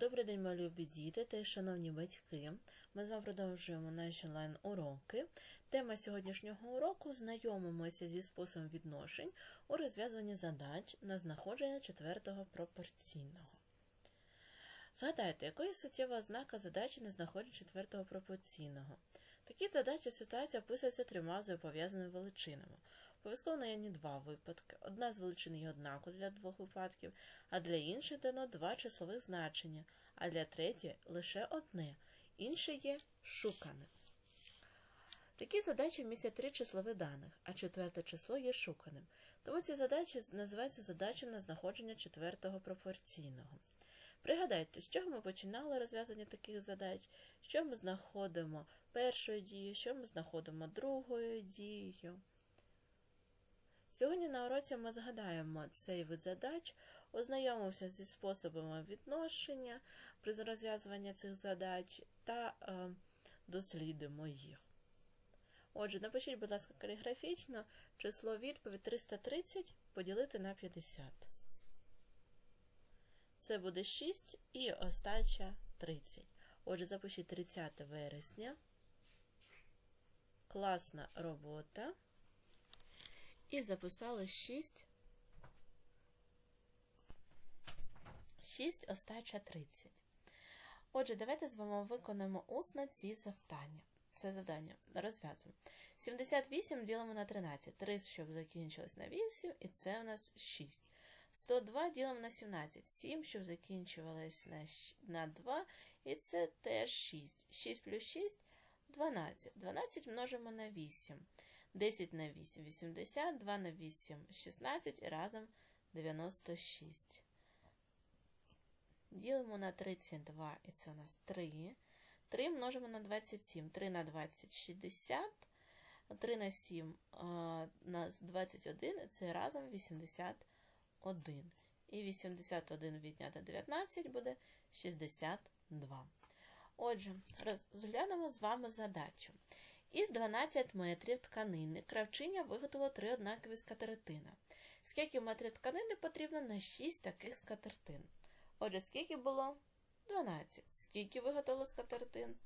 Добрий день, мої любі діти та шановні батьки. Ми з вами продовжуємо наші онлайн-уроки. Тема сьогоднішнього уроку знайомимося зі способом відношень у розв'язуванні задач на знаходження четвертого пропорційного. Згадайте, якої суттєва ознака задачі на знаходження четвертого пропорційного. Такі задачі ситуація описується трьома взаємопов'язаними величинами. Обов'язково наявні два випадки. Одна з величин є однакова для двох випадків, а для інших дано два числових значення, а для третьої лише одне. Інше є шукане. Такі задачі містять три числові даних, а четверте число є шуканим. Тому ці задачі називаються задачами на знаходження четвертого пропорційного. Пригадайте, з чого ми починали розв'язання таких задач, що ми знаходимо першою дією, що ми знаходимо другою дією. Сьогодні на уроці ми згадаємо цей вид задач, ознайомимося зі способами відношення при розв'язуванні цих задач та е, дослідимо їх. Отже, напишіть, будь ласка, каліграфічно число відповідь 330 поділити на 50. Це буде 6 і остача 30. Отже, запишіть 30 вересня. Класна робота. І записали 6. 6 остача 30. Отже, давайте з вами виконаємо усно ці завдання. Це завдання розв'язуємо. 78 ділимо на 13. 3, щоб закінчилось на 8, і це у нас 6. 102 ділимо на 17. 7, щоб закінчувалось на, на 2, і це теж 6. 6 плюс 6 12. 12 множимо на 8. 10 на 8 80, 2 на 8 16 і разом 96. Ділимо на 32, і це у нас 3. 3 множимо на 27. 3 на 20 60. 3 на 7 на 21, це разом 81. І 81 відняти 19 буде 62. Отже, розглянемо з вами задачу. Із 12 метрів тканини кравчиня виготовила три однакові скатертина. Скільки метрів тканини потрібно на 6 таких скатертин? Отже, скільки було? 12. Скільки виготовила скатертин?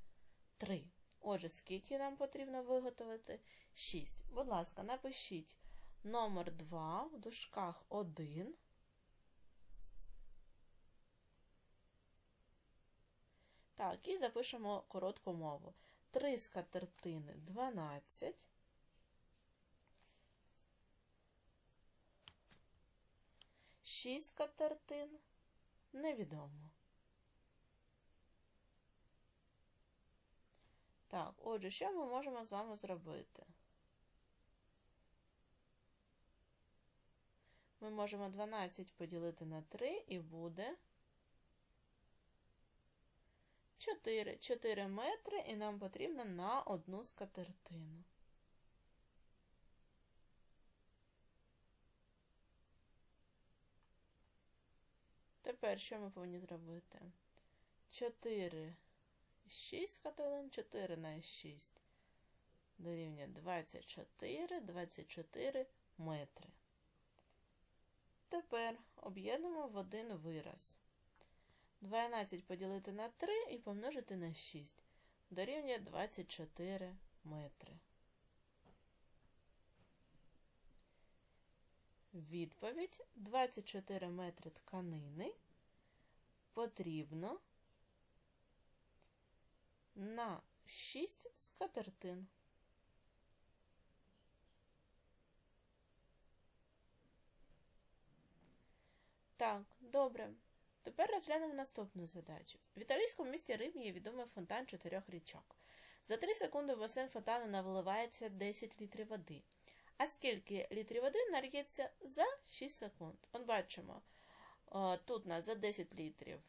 3. Отже, скільки нам потрібно виготовити? 6. Будь ласка, напишіть номер 2 в дужках 1. Так, і запишемо коротку мову. 3 скатертини 12. Шість скатертин невідомо. Так, отже, що ми можемо з вами зробити? Ми можемо 12 поділити на 3 і буде 4. 4 метри і нам потрібно на одну скатертину. Тепер що ми повинні зробити? 4, 6 скатертин, 4 на 6 дорівнює 24, 24 метри. Тепер об'єднуємо в один вираз. 12 поділити на 3 і помножити на 6. Дорівнює 24 метри. Відповідь 24 метри тканини потрібно на 6 скатертин. Так, добре. Тепер розглянемо наступну задачу. В італійському місті Рим є відомий фонтан чотирьох річок. За 3 секунди в басейн фонтану наливається 10 літрів води. А скільки літрів води нальється за 6 секунд? От бачимо, тут у нас за 10 літрів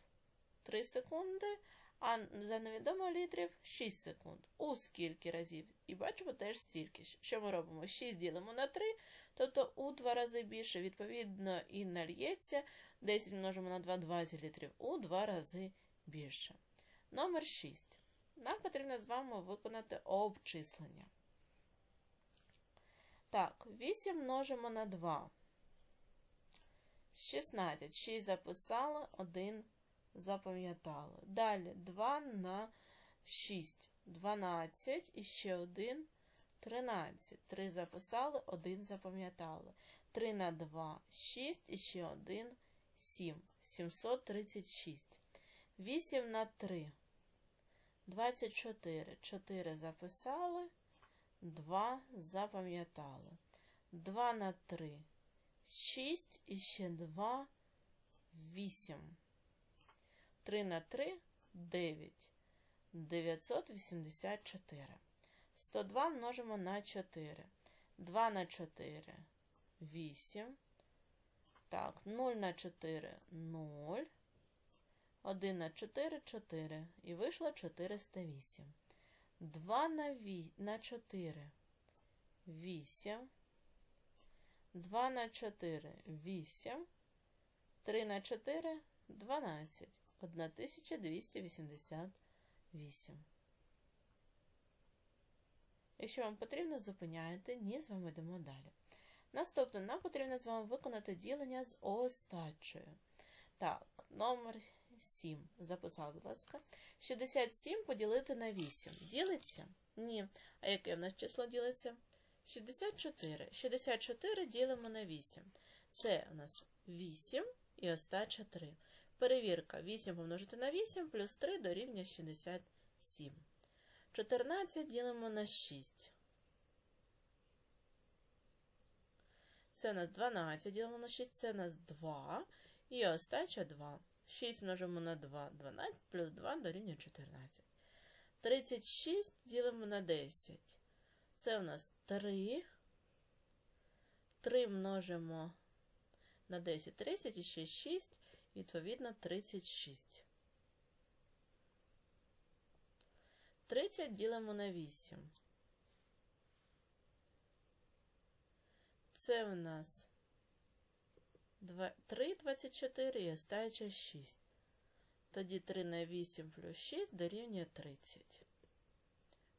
3 секунди, а за невідомо літрів 6 секунд. У скільки разів? І бачимо теж стільки. Що ми робимо? 6 ділимо на 3, тобто у 2 рази більше, відповідно, і нальється 10 множимо на 2 20 літрів у 2 рази більше. Номер 6. Нам потрібно з вами виконати обчислення. Так, 8 множимо на 2. 16. 6 записали, 1 Запам'ятали. Далі 2 на 6. 12 і ще 1. 13. 3 записали, 1 запам'ятали. 3 на 2 6 і ще 1 7. 736. 8 на 3. 24. 4 записали, 2 запам'ятали. 2 на 3. 6 і ще 2 8. 3 на 3 9. 984. 102 множимо на 4. 2 на 4 8. Так, 0 на 4 0. 1 на 4 4. І вийшло 408. 2 на, ві... на 4 8. 2 на 4 8. 3 на 4 12. 1288. Якщо вам потрібно, зупиняєте, ні, з вами йдемо далі. Наступне, нам потрібно з вами виконати ділення з остачею. Так, номер 7. Записав, будь ласка. 67 поділити на 8. Ділиться? Ні. А яке в нас число ділиться? 64. 64 ділимо на 8. Це у нас 8 і остача 3. Перевірка. 8 помножити на 8 плюс 3 дорівнює 67. 14 ділимо на 6. Це у нас 12 ділимо на 6, це у нас 2. І остача 2. 6 множимо на 2, 12, плюс 2 дорівнює 14. 36 ділимо на 10. Це у нас 3. 3 множимо на 10, 30 і ще 6, відповідно 36. 30 ділимо на 8. Це у нас 3, 24 і остається 6. Тоді 3 на 8 плюс 6 дорівнює 30.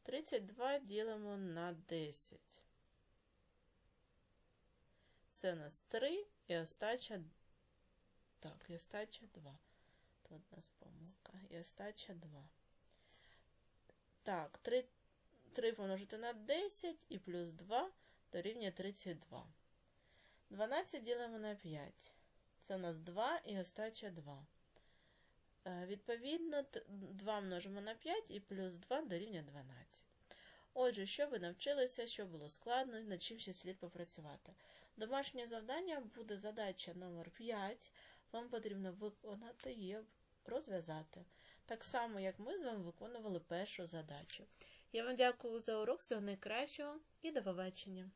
32 ділимо на 10. Це у нас 3 і остача. Так, і остача 2. Тут у нас помилка. І остача 2. Так, 3, 3 помножити на 10 і плюс 2 дорівнює 32. 12 ділимо на 5. Це у нас 2 і остача 2. Е, Відповідно, 2 множимо на 5 і плюс 2 дорівнює 12. Отже, що ви навчилися, що було складно, над чим ще слід попрацювати. Домашнє завдання буде задача номер 5. Вам потрібно виконати її, розв'язати. Так само, як ми з вами виконували першу задачу. Я вам дякую за урок, всього найкращого і до побачення!